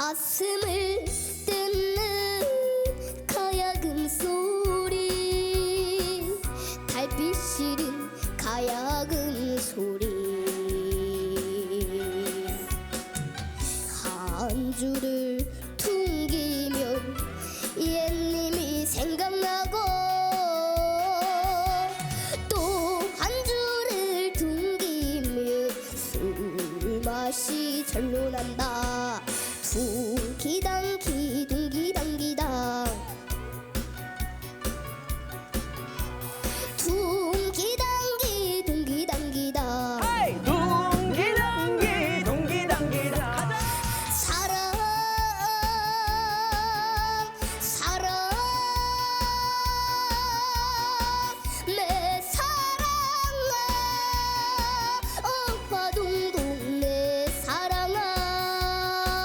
가슴을 뜯는 가야금 소리. 달빛 시린 가야금 소리. 한 줄을 퉁기면 옛님이 생각나고 또 한 줄을 퉁기면 술 맛이 절로 난다.